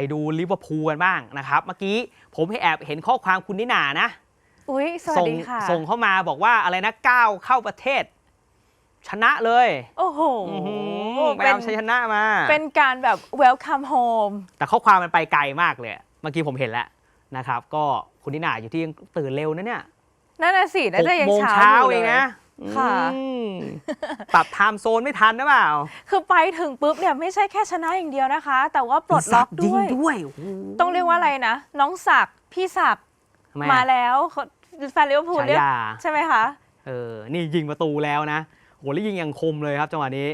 ไปดูลิเวอร์พูลกันบ้างนะครับ เมื่อกี้ผมให้แอบเห็นข้อความคุณนิน่านะอุ้ยสวัสส่งดีค่ะ ส่งเข้ามาบอกว่าอะไรนะก้าวเข้าประเทศ ชนะเลยโอ้โหอื้อหือไปเป็นเอาชัยชนะมา เป็นการแบบ welcome home แต่ข้อความมันไปไกลมากเลยเมื่อกี้ผมเห็นแล้วนะครับ ก็คุณนิน่าอยู่ที่ยังตื่นเร็วนะเนี่ยนั่นน่ะสิน่าหจะกยังโมงเช้าเช้าอยู่เองเลยนะ ค่ะ อืมปรับไทม์โซนไม่ทันนะเปล่าคือไปถึงปุ๊บเนี่ยไม่ใช่แค่ชนะอย่างเดียวนะคะ แต่ว่าปลดล็อกยิด้งวยด้วยโอ้โหต้องเรียกว่าอะไรนะ น้องศักดิ์พี่ศักดิ์ทำไมมาอะ แล้วเขาแฟนลิเวอร์พูลฉาเรียกยา ใช่ไหมคะ เออ นี่ยิงประตูแล้วนะโหแล้วยิงอย่างคมเลยครับจังหวะนี้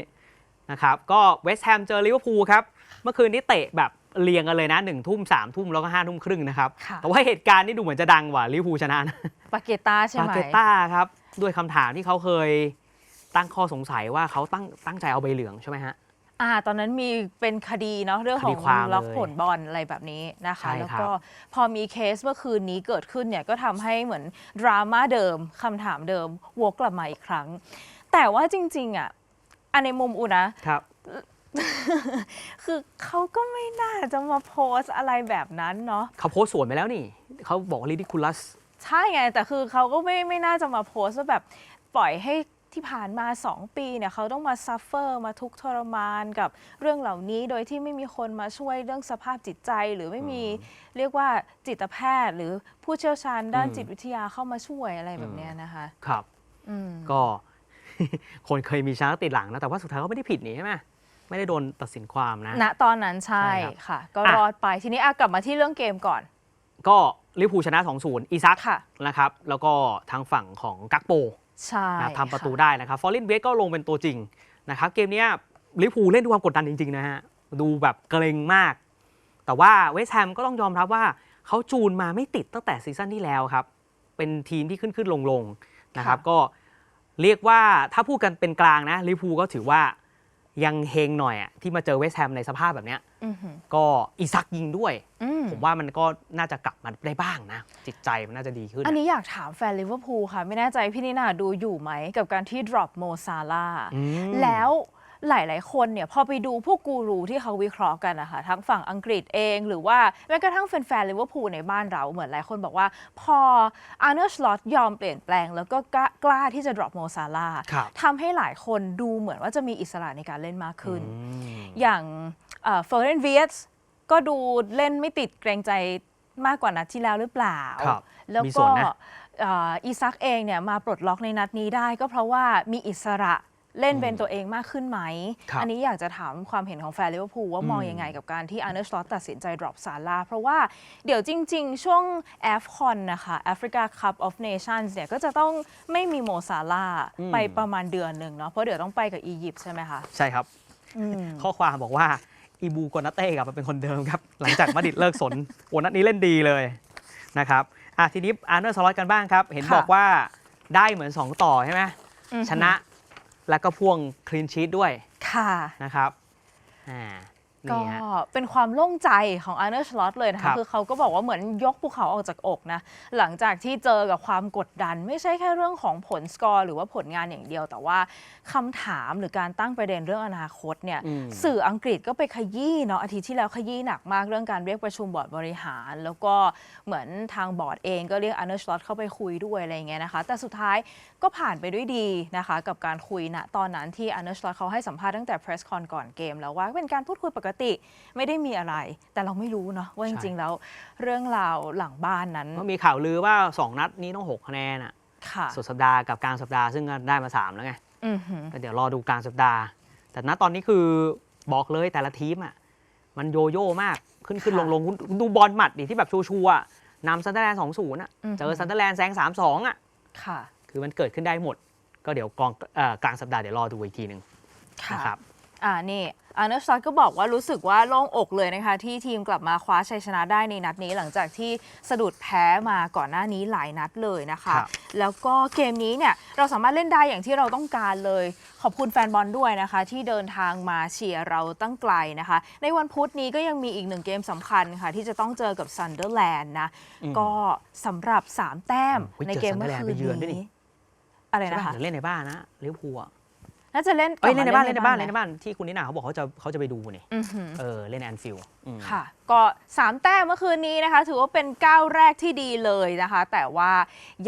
นะครับ ก็เวสต์แฮมเจอลิเวอร์พูลครับ เมื่อคืนนี้เตะแบบเรียงกันเลยนะหนึ่งทุ่มสามทุ่มแล้วก็ห้าทุ่มครึ่งนะครับ ค่ะ แต่ว่าเหตุการณ์นี่ดูเหมือนจะดังกว่าลิเวอร์พูลชนะนะปาเกตาใช่ปาไหม เกต้าครับ ด้วยคำถามที่เขาเคยตั้งข้อสงสัยว่าเขาตั้งตั้งใจเอาใบเหลืองใช่ไหมฮะ อ่า ตอนนั้นมีเป็นคดีเนาะเรื่องขอคงดีความล็อกเลยผลบอลอะไรแบบนี้นะคะ ใช่แล้วครับก็พอมีเคสเมื่อคืนนี้เกิดขึ้นเนี่ยก็ทำให้เหมือนดราม่าเดิมคำถามเดิมวกกลับมาอีกครั้ง แต่ว่าจริง ๆอะอันในมุมอูนะ ครับ คือเขาก็ไม่น่าจะมาโพสต์อะไรแบบนั้นเนาะ เขาโพสต์สวนไปแล้วนี่ เขาบอกว่า ridiculous ใช่ไง แต่คือเขาก็ไม่ไม่น่าจะมาโพสต์ว่าแบบปล่อยให้ที่ผ่านมา 2 ปีเนี่ยเขาต้องมาซัฟเฟอร์มาทุกข์ทรมานกับเรื่องเหล่านี้ โดยที่ไม่มีคนมาช่วยเรื่องสภาพจิตใจ หรือไม่มีเรียกว่าจิตแพทย์ หรือผู้เชี่ยวชาญด้านอืมจิตวิทยาเข้ามาช่วยอะไรแบบเนี้ยนะคะครับอืมก็ คนเคยมีชนะติดหลังนะแต่ว่าสุดท้ายเขาไม่ได้ผิดนี่ใช่ไหมไม่ได้โดนตัดสินความนะ ณตอนนั้นใช่ใช่ครับค่ะ ก็อะ รอดไปทีนี้อะกลับมาที่เรื่องเกมก่อน ก็ ลิเวอร์พูลชนะ 2-0 อีซักค่ะนะครับ แล้วก็ทางฝั่งของกักโปใช่นะทำประตูค่ได้นะครับ ฟอร์ลินเวสก็ลงเป็นตัวจริงนะครับ เกมเนี้ยลิเวอร์พูลเล่นด้วยความกดดันจริง ๆ นะฮะ ดูแบบเกรงมาก แต่ว่าเวสต์แฮมก็ต้องยอมรับว่าเขาจูนมาไม่ติดตั้งแต่ซีซั่นที่แล้วครับ เป็นทีมที่ขึ้นขึ้นลงลงๆนะครับ ก็เรียกว่าถ้าพูดกันเป็นกลางนะลิเวอร์พูลก็ถือว่า ยังเฮงหน่อยอะที่มาเจอเวสต์แฮมในสภาพแบบเนี้ยอือหือก็อีซักยิงด้วยอืมผมว่ามันก็น่าจะกลับมาได้บ้างนะ จิตใจมันน่าจะดีขึ้น อันนี้อยากถามแฟนลิเวอร์พูลค่ะ ไม่แน่ใจพี่นิน่าดูอยู่ไหม กับการที่ drop โมซาลาอืมแล้ว หลาย ๆ คนเนี่ยพอไปดูพวกกูรูที่เขาวิเคราะห์กันนะคะทั้งฝั่งอังกฤษเองหรือว่าแม้กระทั่งแฟนๆลิเวอร์พูลในบ้านเราเหมือนหลายคนบอกว่า พออาร์เนอร์สลอตยอมเปลี่ยนแปลง แล้วก็กล้ากล้าที่จะ drop โมซาลาครับทำให้หลายคนดูเหมือนว่าจะมีอิสระในการเล่นมากขึ้นอืมอย่างเฟอร์เรนเวียสก็ดูเล่นไม่ติดเกรงใจมากกว่านัดที่แล้วหรือเปล่า ครับแล้วมีส่ก็วนนะ เอ่ออีซักเองเนี่ยมาปลดล็อกในนัดนี้ได้ก็เพราะว่ามีอิสระ เล่นเป็นตัวเองมากขึ้นไหม ครับ อันี้อยากจะถามความเห็นของแฟนลิเวอร์พูลว่ามองอืมยังไงกับการที่อาร์เนอร์สลอตตัดสินใจ drop ซาลาเพราะว่าเดี๋ยวจริง ๆ ช่วง AFCON นะคะ Africa Cup of Nations เนี่ยก็จะต้องไม่มีโมซาลาไปประมาณเดือนหนึ่งเนาะเพราะเดี๋ยวต้องไปกับอียิปต์ใช่ไหมคะใช่ครับ อืม ข้อความบอกว่าอีบูโกนาเต้กลับมาเป็นคนเดิมครับ หลังจากมาดริดเลิกสนโอ้นัดนี้เล่นดีเลยนะครับอะทีนี้อาร์เนอร์สล็อตกันบ้างครับ เห็นค่ะ บอกว่าได้เหมือน 2 ต่อใช่ไหมอือหือชนะ แล้วก็พ่วงคลีนชีตด้วยค่ะนะครับอ่า ก็นี่ฮะเป็นความโล่งใจของอาร์เนอร์ชลอตเลยนะครัคะบคือเขาก็บอกว่าเหมือนยกภูเขาออกจากอกนะ หลังจากที่เจอกับความกดดัน ไม่ใช่แค่เรื่องของผลสกอร์หรือว่าผลงานอย่างเดียว แต่ว่าคำถามหรือการตั้งประเด็นเรื่องอนาคตเนี่ยอืม สื่ออังกฤษก็ไปขยี้เนาะอาทิตย์ที่แล้วขยี้หนักมากเรื่องการเรียกประชุมบอร์ดบริหาร แล้วก็เหมือนทางบอร์ดเองก็เรียกอาร์เนอร์ชลอตเข้าไปคุยด้วยอะไรอย่างเงี้ยนะคะ แต่สุดท้ายก็ผ่านไปด้วยดีนะคะ กับการคุยณตอนนั้นที่อาร์เนอร์ชลอตเขาให้สัมภาษณ์ตั้งแต่เพรสคอนก่อนเกมแล้วว่าเป็นการพูดคุยปกติ ไม่ได้มีอะไร แต่เราไม่รู้เนาะว่าจใช่ริงๆแล้วเรื่องราวหลังบ้านนั้นก็มีข่าวลือว่า 2 นัดนี้ต้อง6คะแนนอะค่ะสุดสัปดาห์กับกลางสัปดาห์ซึ่งก็ได้มา 3 แล้วไงอือหือก็เดี๋ยวรอดูกลางสัปดาห์ แต่ณตอนนี้คือบอกเลยแต่ละทีมอะมันโยโย่มากขึ้นขึ้นลงลงคุณดูบอลหมัดดิที่แบบชัวร์ๆอะนำซันเดอร์แลนด์สองศูนย์อะเจอซันเดอร์แลนด์แซงสามสองอะค่ะ คือมันเกิดขึ้นได้หมด ก็เดี๋ยวกองเอ่อกลางสัปดาห์เดี๋ยวรอดูอีกทีหนึ่งค่ะนะครับอ่านี่อาร์ เนอร์สตอตก็บอกว่ารู้สึกว่าโล่งอกเลยนะคะ ที่ทีมกลับมาคว้าชัยชนะได้ในนัดนี้หลังจากที่สะดุดแพ้มาก่อนหน้านี้หลายนัดเลยนะคะครับแล้วก็เกมนี้เนี่ยเราสามารถเล่นได้อย่างที่เราต้องการเลย ขอบคุณแฟนบอลด้วยนะคะ ที่เดินทางมาเชียร์เราตั้งไกลนะคะ ในวันพุธนี้ก็ยังมีอีกหนึ่งเกมสำคัญค่ะ ที่จะต้องเจอกับซันเดอร์แลนด์นะอืมก็สำหรับ 3 แต้มเฮ้ยในเกมเมื่อเจอคื Sunderland ไปนเยือนด้วยนี่นี้อะไรใช่นะป่ะคะเดี๋ยวเล่นในบ้านนะลิเวอร์พูลอะ น่าจะเล่นเอ้ยเล่นในบ้านกลัเล่นบในมบ้านไหมเล่นในบ้านที่คุณนิน่าเขาบอกเขาจะเขาจะไปดูนี่อือหือ เออเล่นแอนฟิลด์ค่ะก็3แต้มเมื่อคืนนี้นะคะ ถือว่าเป็นก้าวแรกที่ดีเลยนะคะ แต่ว่า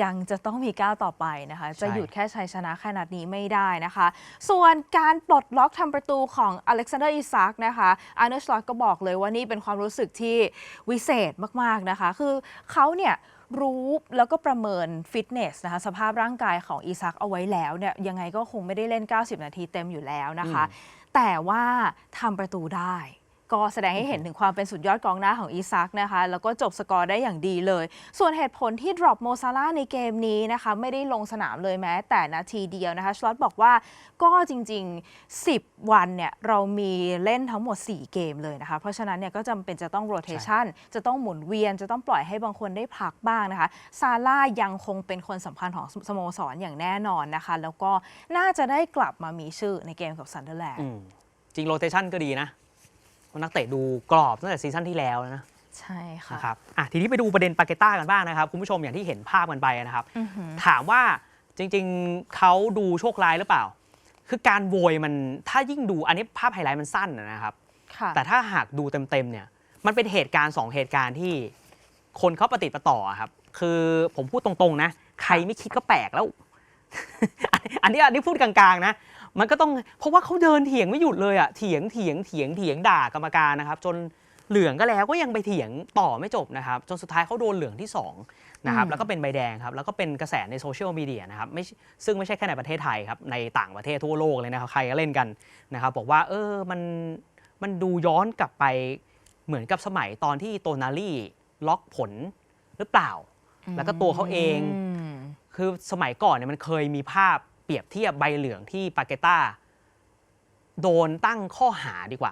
ยังจะต้องมีก้าวต่อไปนะคะ จะใช่หยุดแค่ชัยชนะขนาดนี้ไม่ได้นะคะ ส่วนการปลดล็อกทำประตูของอเล็กซานเดอร์อิซักนะคะอาร์เนสลอตก็บอกเลยว่านี่เป็นความรู้สึกที่วิเศษมากๆนะคะ คือเขาเนี่ย รู้แล้วก็ประเมินฟิตเนสนะคะสภาพร่างกายของอีซักเอาไว้แล้วเนี่ยยังไงก็คงไม่ได้เล่น 90 นาทีเต็มอยู่แล้วนะคะ แต่ว่าทำประตูได้ ก็แสดงให้เห็นถึงความเป็นสุดยอดกองหน้าของอีซักนะคะ แล้วก็จบสกอร์ได้อย่างดีเลย ส่วนเหตุผลที่ดรอปโมซาร่าในเกมนี้นะคะ ไม่ได้ลงสนามเลยแม้ แต่นาทีเดียวนะคะชลอตบอกว่าก็จริง ๆ 10 วันเนี่ยเรามีเล่นทั้งหมด 4 เกมเลยนะคะ เพราะฉะนั้นเนี่ยก็จำเป็นจะต้องโรเ t ชันจะต้องหมุนเวียน จะต้องปล่อยให้บางคนได้พักบ้างนะคะซาร่ายังคงเป็นคนสำคัญของสโมสรอย่างแน่นอนนะคะ แล้วก็น่าจะได้กลับมามีชื่อในเกมกับซันเดอร์แลนด์อืมจริงโรเตชันก็ดีนะ นักเตะดูกรอบตั้งแต่ซีซั่นที่แล้วนะใช่ค่ะ นะครับอะทีนี้ไปดูประเด็นปาเกต้ากันบ้างนะครับ คุณผู้ชมอย่างที่เห็นภาพกันไปนะครับ อือหือ ถามว่าจริงๆเขาดูโชคร้ายหรือเปล่า คือการโวยมันถ้ายิ่งดูอันนี้ภาพไฮไลท์มันสั้นนะครับ ค่ะ แต่ถ้าหากดูเต็มๆเนี่ยมันเป็นเหตุการณ์สองเหตุการณ์ที่คนเขาปฏิดประต่ออะครับ คือผมพูดตรงๆนะ ใครไม่คิดก็แปลกแล้ว อันนี้อันนี้พูดกลางๆนะ มันก็ต้องเพราะว่าเขาเดินเถียงไม่หยุดเลยอะเถียงเถียงเถียงเถียงด่ากรรมการนะครับ จนเหลืองก็แล้วก็ยังไปเถียงต่อไม่จบนะครับ จนสุดท้ายเขาโดนเหลืองที่สองนะครับอืมแล้วก็เป็นใบแดงครับแล้วก็เป็นกระแสในโซเชียลมีเดียนะครับไม่ใช่ซึ่งไม่ใช่แค่ในประเทศไทยครับในต่างประเทศทั่วโลกเลยนะครับใครก็เล่นกันนะครับบอกว่าเออมันมันดูย้อนกลับไปเหมือนกับสมัยตอนที่โตนาลี่ล็อกผลหรือเปล่า แล้วก็ตัวเขาเองมคือสมัยก่อนเนี่ยมันเคยมีภาพ เปรียบเทียบใบเหลืองที่ปาเกต้า โดนตั้งข้อหาดีกว่า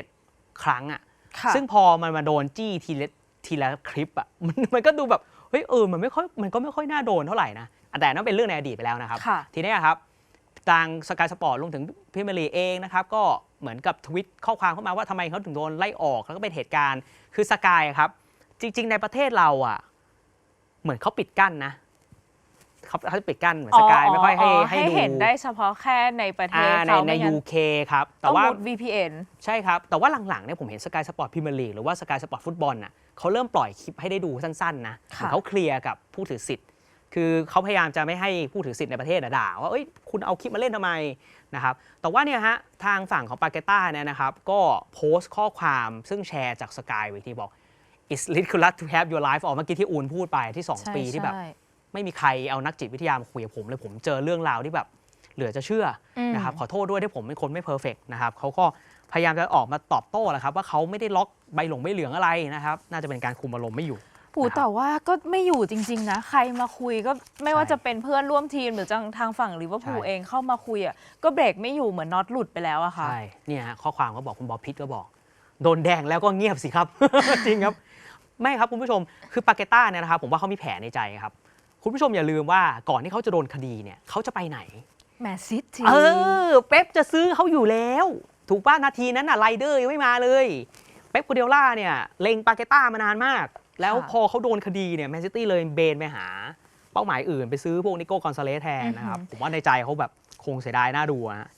6-7 ครั้งอะค่ะ ซึ่งพอมันมาโดนจี้ทีละทีละคลิปอะมันมันก็ดูแบบเฮ้ยเออมันไม่ค่อยมันก็ไม่ค่อยน่าโดนเท่าไหร่นะแต่นั่นเป็นเรื่องในอดีตไปแล้วนะครับค่ะทีนี้ครับทางสกายสปอร์ตรวมถึงพิมยร์ลีกเองนะครับก็เหมือนกับทวิตข้อความเข้ามาว่าทำไมเขาถึงโดนไล่ออกแล้วก็เป็นเหตุการณ์คือสกายครับ จริง ๆ ในประเทศเราอะเหมือนเขาปิดกั้นนะ เขาเขาจะปิดกั้นเหมือนสกายไม่ค่อยให้ให้ดูเห็นได้เฉพาะแค่ในประเทอ่าศในเขาในไม่งั้น UK ครับ แต่ต้องว่า มุด VPN ใช่ครับ แต่ว่าหลังๆเนี่ยผมเห็นสกายสปอร์ตพรีเมียร์ลีกหรือว่าสกายสปอร์ตฟุตบอลน่ะเขาเริ่มปล่อยคลิปให้ได้ดูสั้นๆนะเหค่ะมือนเขาเคลียร์กับผู้ถือสิทธิ์ คือเขาพยายามจะไม่ให้ผู้ถือสิทธิ์ในประเทศน่ะด่าว่าเอ้ยคุณเอาคลิปมาเล่นทำไมนะครับแต่ว่าเนี่ยฮะทางฝั่งของปาเกต้าเนี่ยนะครับก็โพสต์ข้อความซึ่งแชร์จากสกายไว้ที่บอก it's ridiculous to have your life ออกเมื่อกี้ที่อูนพูดไปที่ใช่2ปีที่แบบ ใช่ ไม่มีใครเอานักจิตวิทยามาคุยกับผมเลยผมเจอเรื่องราวที่แบบเหลือจะเชื่ออมนะครับขอโทษด้วยที่ผมเป็นคนไม่เพอร์เฟกนะครับเขาก็พยายามจะออกมาตอบโต้แหละครับ ว่าเขาไม่ได้ล็อกใบหลงใบเหลืองอะไรนะครับ น่าจะเป็นการคุมอารมณ์ไม่อยู่ผูนะครับแต่ว่าก็ไม่อยู่จริง ๆ นะ ใครมาคุยก็ไม่ว่าใช่จะเป็นเพื่อนร่วมทีมหรือจังทางฝั่งลิเวอร์พูลใช่เองเข้ามาคุยอะก็เบรกไม่อยู่เหมือนน็อตหลุดไปแล้วอะค่ะใช่เนี่ยฮะข้อความก็บอกคุณบอสพิทก็บอก โดนแดงแล้วก็เงียบสิครับ จริงครับ ไม่ครับคุณผู้ชมคือปาเกต้าเนี่ยนะครับผมว่าเขามีแผนในใจครับ คุณผู้ชมอย่าลืมว่าก่อนที่เขาจะโดนคดีเนี่ยเขาจะไปไหน แมนซิตี้ เออ เป๊ปจะซื้อเขาอยู่แล้ว ถูกป่ะนาทีนั้นน่ะไรเดอร์ยังไม่มาเลย เป๊ปกูเดล่าเนี่ยเล็งปาเกต้ามานานมาก แล้วพอเขาโดนคดีเนี่ยแมนซิตี้เลยเบนไปหา เป้าหมายอื่นไปซื้อพวกนิโก้กอนซาเลสแทนนะครับผมว่าในใจเขาแบบคงเสียดายน่าดูอะฮะ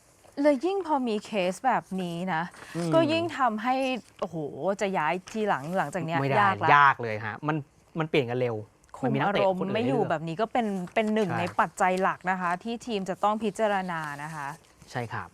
เลยยิ่งพอมีเคสแบบนี้นะ อืม ก็ยิ่งทำให้ โอ้โห จะย้ายทีหลังหลังจากเนี้ยไม่ได้ยากละ ยากเลยฮะมันมันเปลี่ยนกันเร็ว คุมันมมีนักอาเตะรมณ์คนอื่นไม่อยู่ให้เลือกแบบนี้ก็เป็นเป็นหนึ่งใช่ในปัจจัยหลักนะคะ ที่ทีมจะต้องพิจารณานะคะ ใช่ครับ